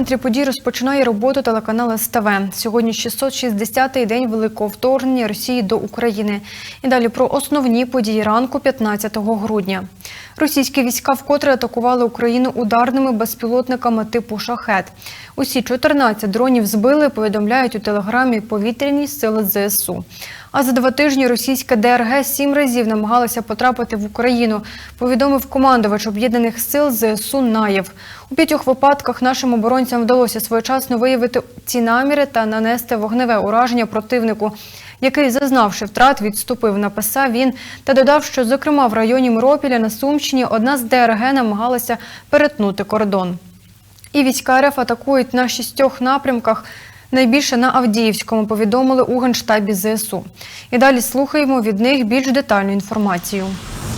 центрі подій розпочинає роботу телеканал СТВ. Сьогодні 660-й день великого вторгнення Росії до України. І далі про основні події ранку 15 грудня. Російські війська вкотре атакували Україну ударними безпілотниками типу шахет. Усі 14 дронів збили, повідомляють у телеграмі повітряні сили ЗСУ. А за два тижні російська ДРГ сім разів намагалася потрапити в Україну, повідомив командувач об'єднаних сил ЗСУ Наєв. У п'ятьох випадках нашим оборонцям вдалося своєчасно виявити ці наміри та нанести вогневе ураження противнику, який, зазнавши втрат, відступив. Написав він та додав, що, зокрема, в районі Миропіля на Сумщині одна з ДРГ намагалася перетнути кордон. І війська РФ атакують на шістьох напрямках. Найбільше на Авдіївському повідомили у генштабі ЗСУ. І далі слухаємо від них більш детальну інформацію.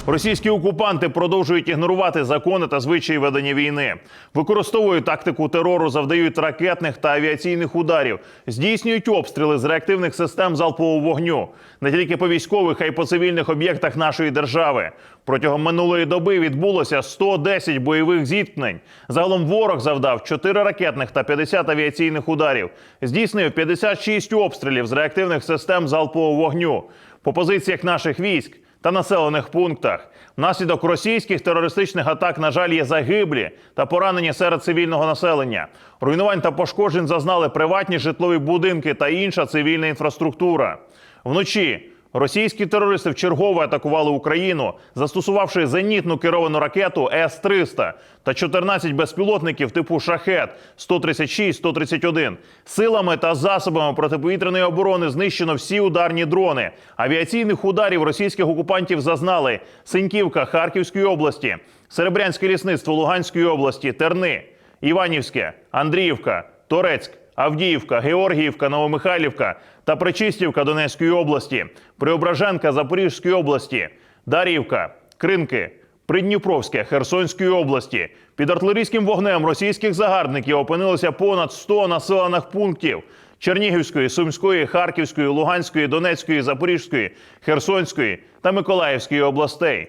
Російські окупанти продовжують ігнорувати закони та звичаї ведення війни, використовують тактику терору, завдають ракетних та авіаційних ударів, здійснюють обстріли з реактивних систем залпового вогню не тільки по військових, а й по цивільних об'єктах нашої держави. Протягом минулої доби відбулося 110 бойових зіткнень. Загалом ворог завдав 4 ракетних та 50 авіаційних ударів. Здійснив 56 обстрілів з реактивних систем залпового вогню по позиціях наших військ та населених пунктах. Внаслідок російських терористичних атак, на жаль, є загиблі та поранені серед цивільного населення. Руйнувань та пошкоджень зазнали приватні житлові будинки та інша цивільна інфраструктура. Вночі російські терористи вчергове атакували Україну, застосувавши зенітну керовану ракету С-300 та 14 безпілотників типу Шахет 136-131. Силами та засобами протиповітряної оборони знищено всі ударні дрони. Авіаційних ударів російських окупантів зазнали Синьківка Харківської області, Серебрянське лісництво Луганської області, Терни, Іванівське, Андріївка, Торецьк. Авдіївка, Георгіївка, Новомихайлівка та Причистівка Донецької області, Преображенка Запорізької області, Дарівка, Кринки, Придніпровське Херсонської області. Під артилерійським вогнем російських загарбників опинилося понад 100 населених пунктів Чернігівської, Сумської, Харківської, Луганської, Донецької, Запорізької, Херсонської та Миколаївської областей.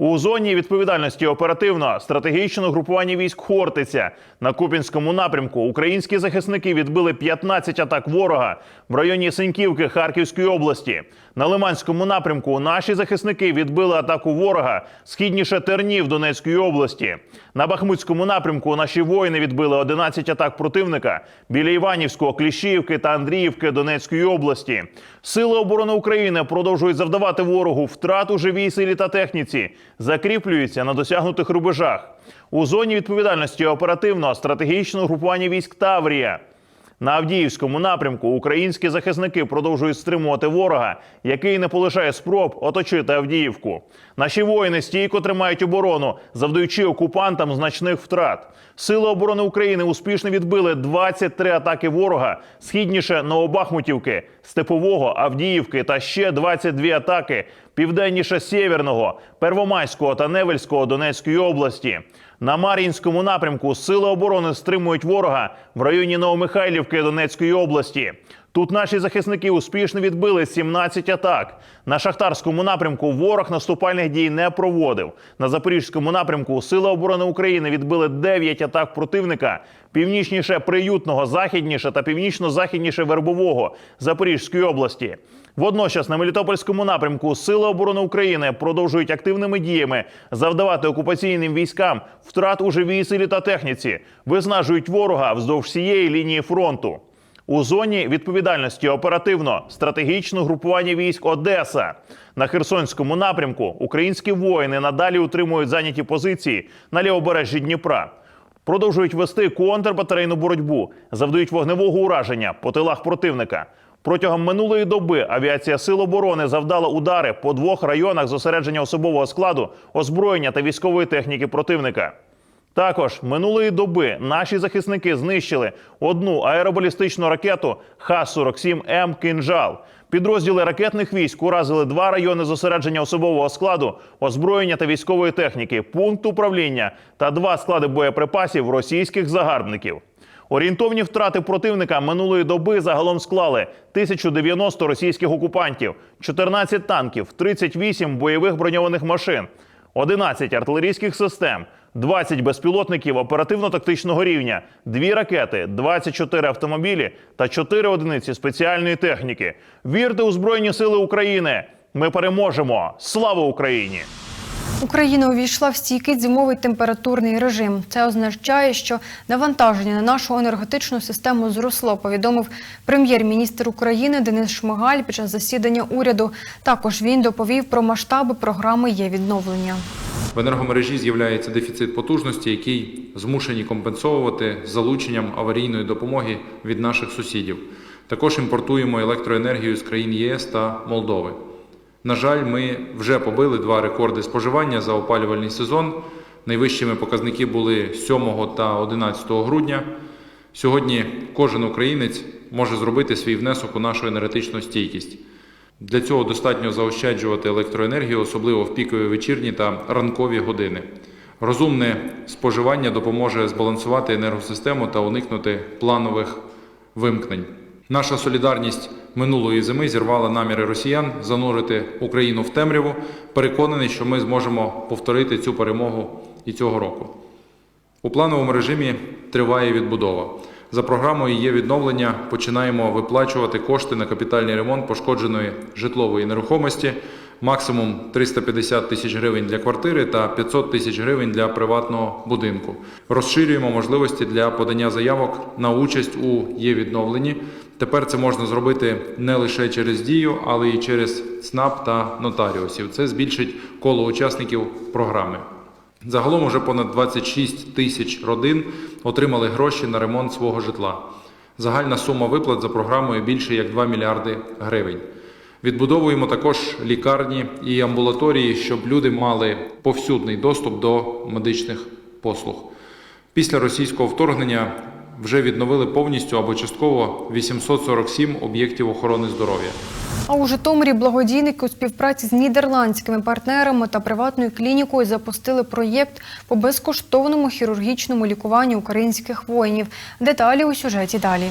У зоні відповідальності оперативно стратегічного групування військ Хортиця на Купінському напрямку українські захисники відбили 15 атак ворога в районі Синьківки Харківської області. На Лиманському напрямку наші захисники відбили атаку ворога східніше Тернів Донецької області. На Бахмутському напрямку наші воїни відбили 11 атак противника біля Іванівського, Кліщіївки та Андріївки Донецької області. Сили оборони України продовжують завдавати ворогу втрат у живій силі та техніці, закріплюються на досягнутих рубежах. У зоні відповідальності оперативного стратегічного групування військ Таврія. На Авдіївському напрямку українські захисники продовжують стримувати ворога, який не полишає спроб оточити Авдіївку. Наші воїни стійко тримають оборону, завдаючи окупантам значних втрат. Сили оборони України успішно відбили 23 атаки ворога східніше Новобахмутівки, Степового, Авдіївки та ще 22 атаки південніше Сєвєрного, Первомайського та Невельського Донецької області. На Мар'їнському напрямку сили оборони стримують ворога в районі Новомихайлівки Донецької області. Тут наші захисники успішно відбили 17 атак. На шахтарському напрямку ворог наступальних дій не проводив. На запорізькому напрямку Сили оборони України відбили 9 атак противника північніше приютного, західніше та північно-західніше вербового Запорізької області. Водночас на Мелітопольському напрямку Сили оборони України продовжують активними діями завдавати окупаційним військам втрат у живій силі та техніці, виснажують ворога вздовж всієї лінії фронту. У зоні відповідальності оперативно стратегічне групування військ Одеса на Херсонському напрямку. Українські воїни надалі утримують зайняті позиції на лівобережжі Дніпра. Продовжують вести контрбатарейну боротьбу, завдають вогневого ураження по тилах противника. Протягом минулої доби авіація Сил оборони завдала удари по двох районах зосередження особового складу, озброєння та військової техніки противника. Також минулої доби наші захисники знищили одну аеробалістичну ракету Х-47М «Кинжал». Підрозділи ракетних військ уразили два райони зосередження особового складу, озброєння та військової техніки, пункт управління та два склади боєприпасів російських загарбників. Орієнтовні втрати противника минулої доби загалом склали 1090 російських окупантів, 14 танків, 38 бойових броньованих машин, 11 артилерійських систем, 20 безпілотників оперативно-тактичного рівня, 2 ракети, 24 автомобілі та 4 одиниці спеціальної техніки. Вірте у Збройні Сили України! Ми переможемо! Слава Україні! Україна увійшла в стійкий зимовий температурний режим. Це означає, що навантаження на нашу енергетичну систему зросло. Повідомив прем'єр-міністр України Денис Шмигаль під час засідання уряду. Також він доповів про масштаби програми є відновлення. В енергомережі з'являється дефіцит потужності, який змушені компенсовувати залученням аварійної допомоги від наших сусідів. Також імпортуємо електроенергію з країн ЄС та Молдови. На жаль, ми вже побили два рекорди споживання за опалювальний сезон. Найвищими показники були 7 та 11 грудня. Сьогодні кожен українець може зробити свій внесок у нашу енергетичну стійкість. Для цього достатньо заощаджувати електроенергію, особливо в пікові вечірні та ранкові години. Розумне споживання допоможе збалансувати енергосистему та уникнути планових вимкнень. Наша солідарність минулої зими зірвала наміри росіян занурити Україну в темряву. Переконаний, що ми зможемо повторити цю перемогу і цього року. У плановому режимі триває відбудова. За програмою є відновлення. Починаємо виплачувати кошти на капітальний ремонт пошкодженої житлової нерухомості. Максимум 350 тисяч гривень для квартири та 500 тисяч гривень для приватного будинку. Розширюємо можливості для подання заявок на участь у є відновленні. Тепер це можна зробити не лише через дію, але й через ЦНАП та нотаріусів. Це збільшить коло учасників програми. Загалом уже понад 26 тисяч родин отримали гроші на ремонт свого житла. Загальна сума виплат за програмою більше як 2 мільярди гривень. Відбудовуємо також лікарні і амбулаторії, щоб люди мали повсюдний доступ до медичних послуг. Після російського вторгнення вже відновили повністю або частково 847 об'єктів охорони здоров'я. А у Житомирі благодійники у співпраці з нідерландськими партнерами та приватною клінікою запустили проєкт по безкоштовному хірургічному лікуванню українських воїнів. Деталі у сюжеті далі.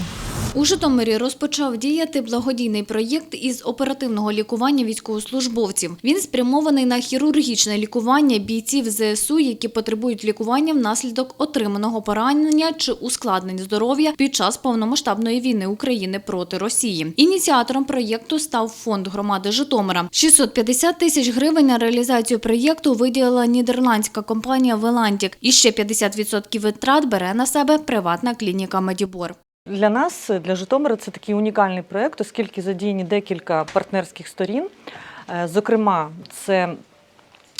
У Житомирі розпочав діяти благодійний проєкт із оперативного лікування військовослужбовців. Він спрямований на хірургічне лікування бійців ЗСУ, які потребують лікування внаслідок отриманого поранення чи ускладнень здоров'я під час повномасштабної війни України проти Росії. Ініціатором проєкту став фонд громади Житомира. 650 тисяч гривень на реалізацію проєкту виділила нідерландська компанія Велантік. І ще 50% витрат бере на себе приватна клініка Медібор. Для нас, для Житомира, це такий унікальний проєкт, оскільки задіяні декілька партнерських сторін. Е, Зокрема, це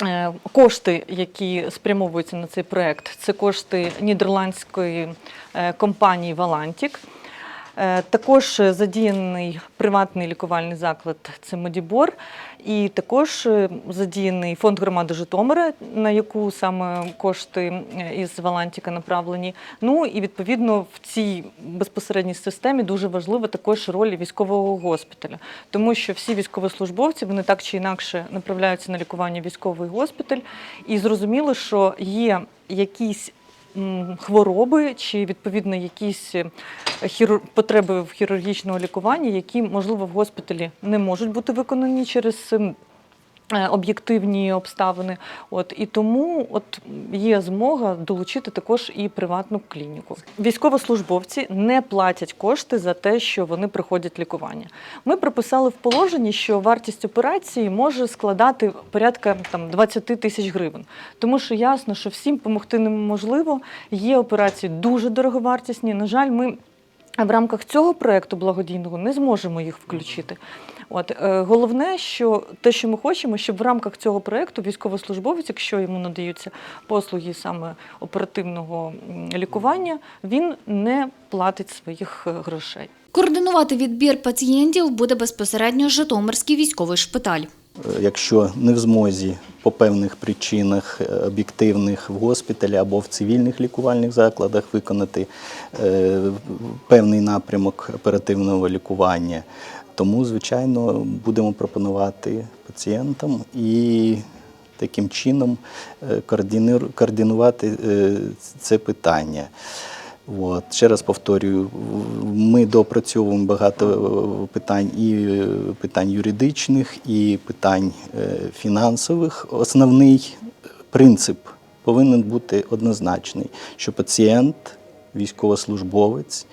е, кошти, які спрямовуються на цей проєкт, це кошти нідерландської е, компанії Валантік. Е, Також задіяний приватний лікувальний заклад це Модібор, і також е, задіяний фонд громади Житомира, на яку саме кошти е, із Валантіка направлені. Ну і відповідно в цій безпосередній системі дуже важлива також роль військового госпіталя, тому що всі військовослужбовці вони так чи інакше направляються на лікування військовий госпіталь, і зрозуміло, що є якісь хвороби чи відповідно якісь е, хіру- потреби в хірургічного лікування, які можливо в госпіталі не можуть бути виконані через. Е, Об'єктивні обставини, от і тому от є змога долучити також і приватну клініку. Військовослужбовці не платять кошти за те, що вони проходять лікування. Ми прописали в положенні, що вартість операції може складати порядка там 20 тисяч гривень, тому що ясно, що всім допомогти неможливо. Є операції дуже дороговартісні. На жаль, ми в рамках цього проекту благодійного не зможемо їх включити. От е, головне, що те, що ми хочемо, щоб в рамках цього проекту військовослужбовець, якщо йому надаються послуги саме оперативного лікування, він не платить своїх е, грошей. Координувати відбір пацієнтів буде безпосередньо Житомирський військовий шпиталь. Е, якщо не в змозі по певних причинах е, об'єктивних в госпіталі або в цивільних лікувальних закладах виконати е, певний напрямок оперативного лікування. Тому, звичайно, будемо пропонувати пацієнтам і таким чином координувати це питання. От. Ще раз повторюю, ми допрацьовуємо багато е, питань і е, питань юридичних, і питань е, фінансових. Основний принцип повинен бути однозначний, що пацієнт, військовослужбовець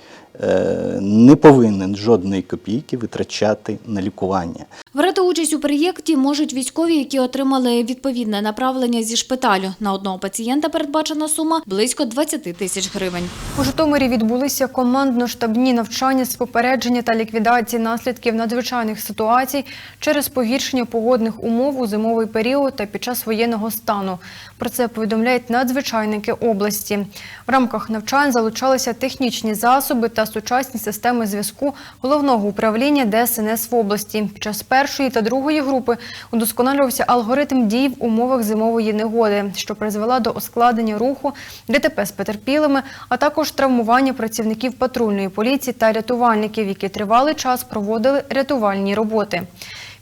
не повинен жодної копійки витрачати на лікування. Брати участь у проєкті можуть військові, які отримали відповідне направлення зі шпиталю. На одного пацієнта передбачена сума близько 20 тисяч гривень. У Житомирі відбулися командно-штабні навчання з попередження та ліквідації наслідків надзвичайних ситуацій через погіршення погодних умов у зимовий період та під час воєнного стану. Про це повідомляють надзвичайники області. В рамках навчань залучалися технічні засоби та сучасні системи зв'язку головного управління ДСНС в області. Під час першої та другої групи удосконалювався алгоритм дій в умовах зимової негоди, що призвела до ускладнення руху, ДТП з потерпілими, а також травмування працівників патрульної поліції та рятувальників, які тривалий час проводили рятувальні роботи.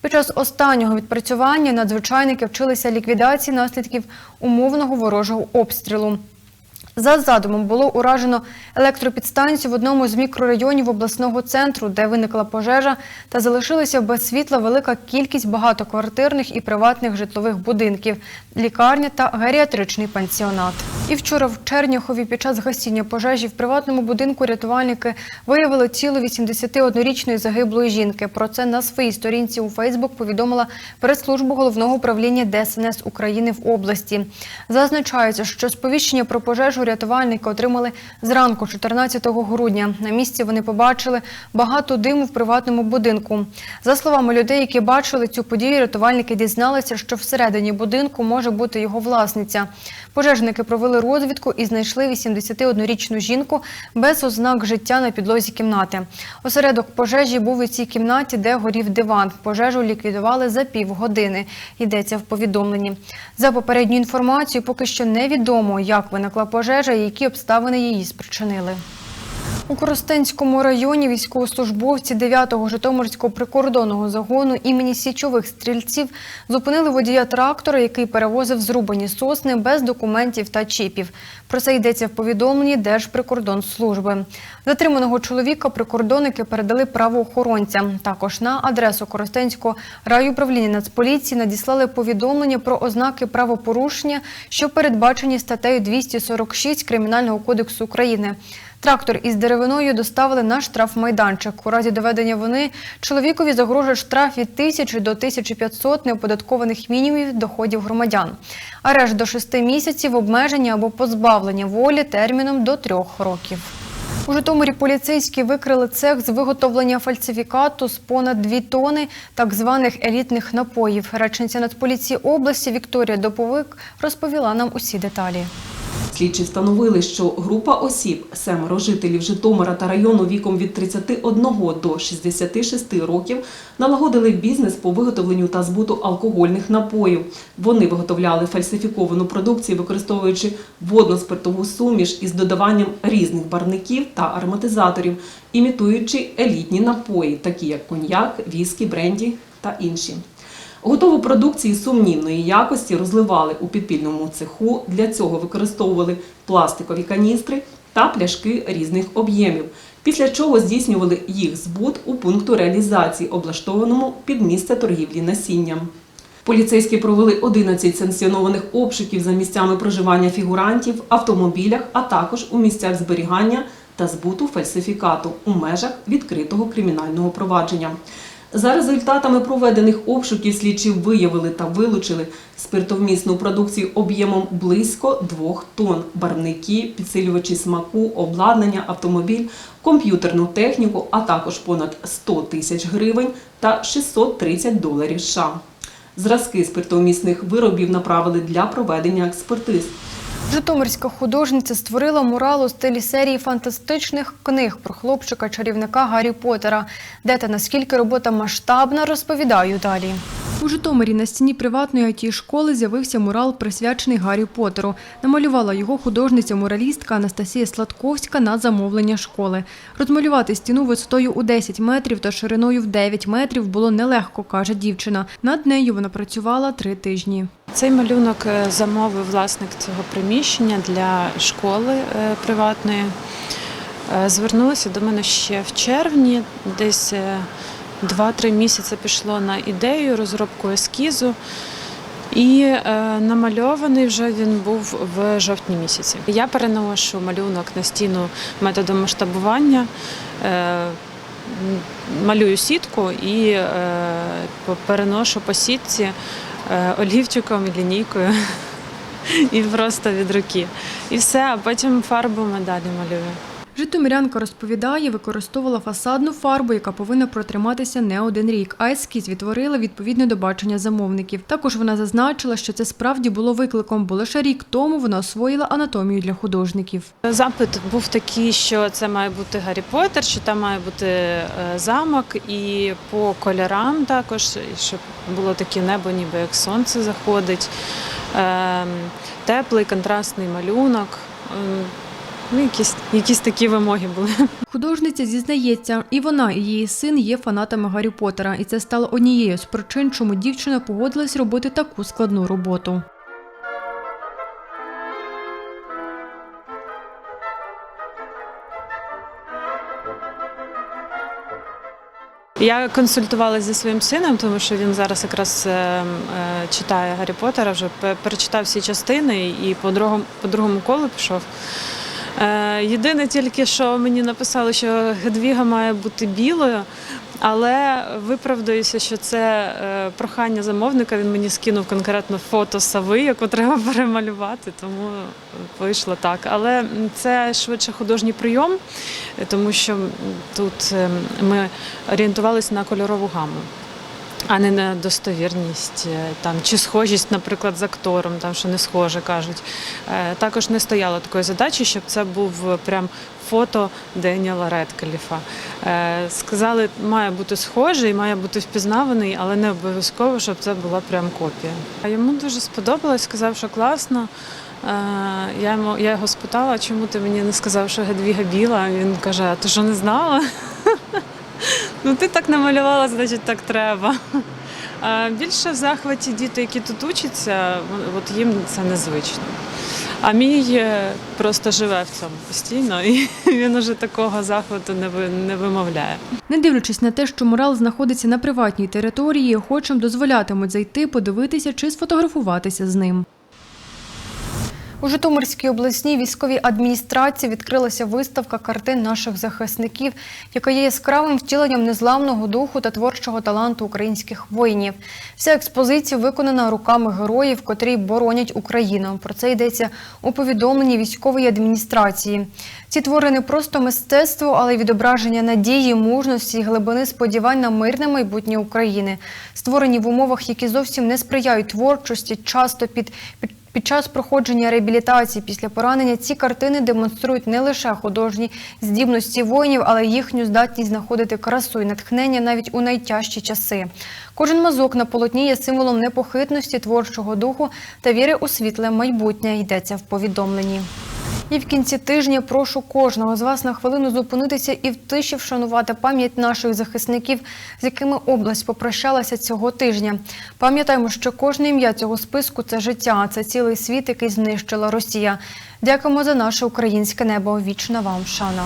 Під час останнього відпрацювання надзвичайники вчилися ліквідації наслідків умовного ворожого обстрілу. За задумом було уражено електропідстанцію в одному з мікрорайонів обласного центру, де виникла пожежа, та залишилася без світла велика кількість багатоквартирних і приватних житлових будинків, лікарня та геріатричний пансіонат. І вчора в Черняхові під час гасіння пожежі в приватному будинку рятувальники виявили тіло 81-річної загиблої жінки. Про це на своїй сторінці у Фейсбук повідомила прес-служба головного управління ДСНС України в області. Зазначається, що сповіщення про пожежу рятувальники отримали зранку 14 грудня. На місці вони побачили багато диму в приватному будинку. За словами людей, які бачили цю подію, рятувальники дізналися, що всередині будинку може бути його власниця. Пожежники провели розвідку і знайшли 81-річну жінку без ознак життя на підлозі кімнати. Осередок пожежі був у цій кімнаті, де горів диван. Пожежу ліквідували за півгодини. Йдеться в повідомленні. За попередню інформацію, поки що невідомо, як виникла пожежа і які обставини її спричинили. У Коростенському районі військовослужбовці 9-го Житомирського прикордонного загону імені січових стрільців зупинили водія трактора, який перевозив зрубані сосни без документів та чіпів. Про це йдеться в повідомленні Держприкордонслужби. Затриманого чоловіка прикордонники передали правоохоронцям. Також на адресу Коростенського райуправління Нацполіції надіслали повідомлення про ознаки правопорушення, що передбачені статтею 246 Кримінального кодексу України. Трактор із деревиною доставили на штрафмайданчик. У разі доведення вони чоловікові загрожує штраф від 1000 до 1500 неоподаткованих мінімумів доходів громадян. Арешт до 6 місяців, обмеження або позбавлення волі терміном до 3 років. У Житомирі поліцейські викрили цех з виготовлення фальсифікату з понад 2 тони так званих елітних напоїв. Речниця Нацполіції області Вікторія Доповик розповіла нам усі деталі. Слідчі встановили, що група осіб, семеро жителів Житомира та району віком від 31 до 66 років, налагодили бізнес по виготовленню та збуту алкогольних напоїв. Вони виготовляли фальсифіковану продукцію, використовуючи водно-спиртову суміш із додаванням різних барників та ароматизаторів, імітуючи елітні напої, такі як коньяк, віскі, бренді та інші. Готову продукцію сумнівної якості розливали у підпільному цеху. Для цього використовували пластикові каністри та пляшки різних об'ємів. Після чого здійснювали їх збут у пункту реалізації, облаштованому під місце торгівлі насінням. Поліцейські провели 11 санкціонованих обшуків за місцями проживання фігурантів, автомобілях, а також у місцях зберігання та збуту фальсифікату у межах відкритого кримінального провадження. За результатами проведених обшуків слідчі виявили та вилучили спиртовмісну продукцію об'ємом близько 2 тонн, барвники, підсилювачі смаку, обладнання, автомобіль, комп'ютерну техніку, а також понад 100 тисяч гривень та 630 доларів США. Зразки спиртовмісних виробів направили для проведення експертиз. Житомирська художниця створила мурал у стилі серії фантастичних книг про хлопчика-чарівника Гаррі Поттера. Де та наскільки робота масштабна, розповідаю далі. У Житомирі на стіні приватної it школи з'явився мурал, присвячений Гаррі Поттеру. Намалювала його художниця-муралістка Анастасія Сладковська на замовлення школи. Розмалювати стіну висотою у 10 метрів та шириною в 9 метрів було нелегко, каже дівчина. Над нею вона працювала три тижні. Цей малюнок е, замовив власник цього приміщення для школи е, приватної. Е, Звернулися до мене ще в червні, десь е, 2-3 місяці пішло на ідею, розробку ескізу. І е, намальований вже він був в жовтні місяці. Я переношу малюнок на стіну методом масштабування, е, малюю сітку і е, переношу по сітці олівчиком і лінійкою. І просто від руки. І все, а потім фарбами далі малюю. Житомирянка розповідає, використовувала фасадну фарбу, яка повинна протриматися не один рік, а ескіз відтворила відповідно до бачення замовників. Також вона зазначила, що це справді було викликом, бо лише рік тому вона освоїла анатомію для художників. Запит був такий, що це має бути Гаррі Поттер, що там має бути е, замок, і по кольорам також, щоб було таке небо, ніби як сонце заходить. Ем, Теплий контрастний малюнок. Ну, якісь, якісь такі вимоги були. Художниця зізнається, і вона, і її син є фанатами Гаррі Поттера, і це стало однією з причин, чому дівчина погодилась робити таку складну роботу. Я консультувалася зі своїм сином, тому що він зараз якраз е, е, читає Гаррі Поттера, вже перечитав всі частини і по другому, по другому колу пішов. Е, Єдине тільки, що мені написали, що Гедвіга має бути білою, але виправдаюся, що це е, прохання замовника. Він мені скинув конкретно фото сови, яку треба перемалювати, тому вийшло так. Але це швидше художній прийом, тому що тут е, ми орієнтувалися на кольорову гаму. А не на достовірність е, там чи схожість, наприклад, з актором, там що не схоже кажуть. Е, Також не стояло такої задачі, щоб це був прям фото Деніела Редкліфа. Е, Сказали, має бути схожий, має бути впізнаваний, але не обов'язково, щоб це була прям копія. А Йому дуже сподобалось, сказав, що класно. Я йому я його спитала, чому ти мені не сказав, що Гедвіга біла. Він каже: а ти що не знала? Ну, ти так намалювала, значить так треба. Більше в захваті діти, які тут учаться, от їм це незвично. А мій е, просто живе в цьому постійно, і він уже такого захвату не вимовляє. Не дивлячись на те, що мурал знаходиться на приватній території, охочим дозволятимуть зайти, подивитися чи сфотографуватися з ним. У Житомирській обласній військовій адміністрації відкрилася виставка картин наших захисників, яка є яскравим втіленням незламного духу та творчого таланту українських воїнів. Вся експозиція виконана руками героїв, котрі боронять Україну. Про це йдеться у повідомленні військової адміністрації. Ці твори не просто мистецтво, але й відображення надії, мужності і глибини сподівань на мирне майбутнє України, створені в умовах, які зовсім не сприяють творчості, часто під, під під час проходження реабілітації після поранення ці картини демонструють не лише художні здібності воїнів, але й їхню здатність знаходити красу і натхнення навіть у найтяжчі часи. Кожен мазок на полотні є символом непохитності, творчого духу та віри у світле майбутнє. Йдеться в повідомленні. І в кінці тижня прошу кожного з вас на хвилину зупинитися і в тиші вшанувати пам'ять наших захисників, з якими область попрощалася цього тижня. Пам'ятаємо, що кожне ім'я цього списку це життя, це цілий світ, який знищила Росія. Дякуємо за наше українське небо. Вічна вам шана.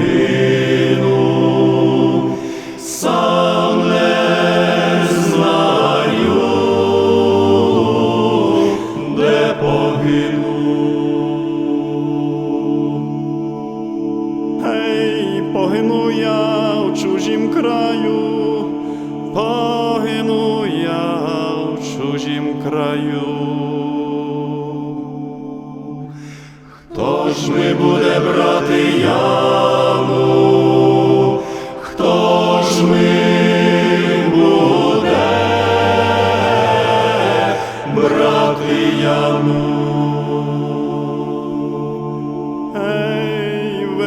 де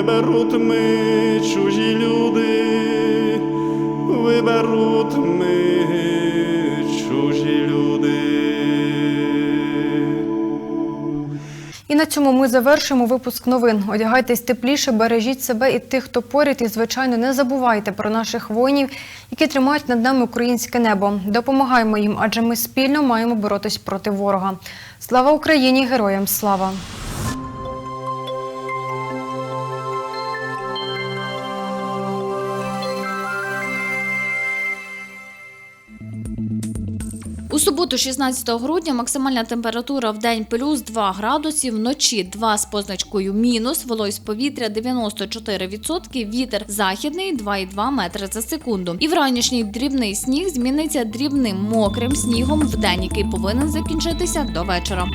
виберуть ми чужі люди, виберуть ми чужі люди. І на цьому ми завершимо випуск новин. Одягайтесь тепліше, бережіть себе і тих, хто поряд. І, звичайно, не забувайте про наших воїнів, які тримають над нами українське небо. Допомагаємо їм, адже ми спільно маємо боротись проти ворога. Слава Україні! Героям слава! Суботу, 16 грудня, максимальна температура в день плюс 2 градуси, вночі 2 з позначкою мінус, вологість повітря 94%, вітер західний 2,2 метри за секунду. І вранішній дрібний сніг зміниться дрібним мокрим снігом в день, який повинен закінчитися до вечора.